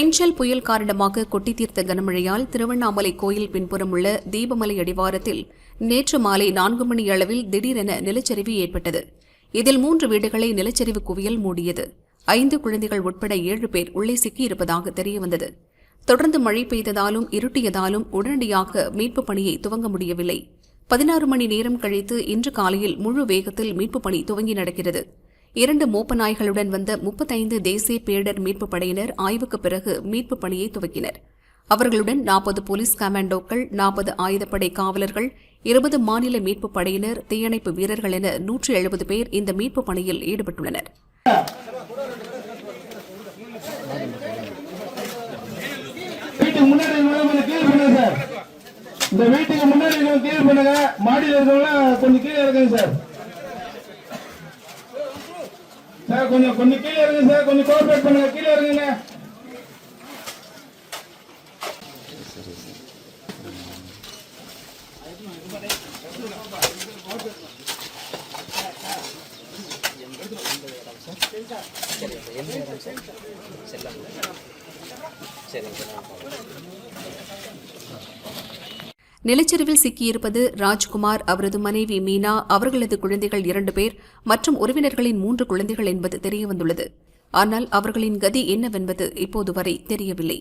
பென்ஷல் புயல் காரணமாக கொட்டி தீர்த்த கனமழையால் திருவண்ணாமலை கோயில் பின்புறம் உள்ள தீபமலை அடிவாரத்தில் நேற்று மாலை நான்கு மணி அளவில் திடீரென நிலச்சரிவு ஏற்பட்டது. இதில் மூன்று வீடுகளை நிலச்சரிவு குவியல் மூடியது. ஐந்து குழந்தைகள் உட்பட ஏழு பேர் உள்ளே சிக்கியிருப்பதாக தெரியவந்தது. தொடர்ந்து மழை பெய்ததாலும் இருட்டியதாலும் உடனடியாக மீட்புப் பணியை துவங்க முடியவில்லை. பதினாறு மணி நேரம் கழித்து இன்று காலையில் முழு வேகத்தில் மீட்புப் பணி துவங்கி நடக்கிறது. இரண்டு மோப்ப நாய்களுடன் வந்த முப்பத்தைந்து தேசிய பேரிடர் மீட்புப் படையினர் ஆய்வுக்கு பிறகு மீட்புப் பணியை துவக்கினர். அவர்களுடன் நாற்பது போலீஸ் கமாண்டோக்கள் நாற்பது ஆயுதப்படை காவலர்கள் இருபது மாநில மீட்புப் படையினர் தீயணைப்பு வீரர்கள் என நூற்றி எழுபது பேர் இந்த மீட்புப் பணியில் ஈடுபட்டுள்ளனர். இந்த வீட்டுக்கு முன்னாடி பண்ணுங்க. மாடியில் இருக்கவங்க கொஞ்சம் கீழே இருக்குங்க சார். சார் கொஞ்சம் கொஞ்சம் கீழே இருக்குங்க சார் கொஞ்சம் கோஆபரேட் பண்ணுங்க கீழே இருக்குங்க நிலச்சரிவில் சிக்கியிருப்பது ராஜ்குமார் அவரது மனைவி மீனா அவர்களது குழந்தைகள் இரண்டு பேர் மற்றும் உறவினர்களின் மூன்று குழந்தைகள் என்பது தெரியவந்துள்ளது. ஆனால் அவர்களின் கதி என்னவென்பது இப்போது வரை தெரியவில்லை.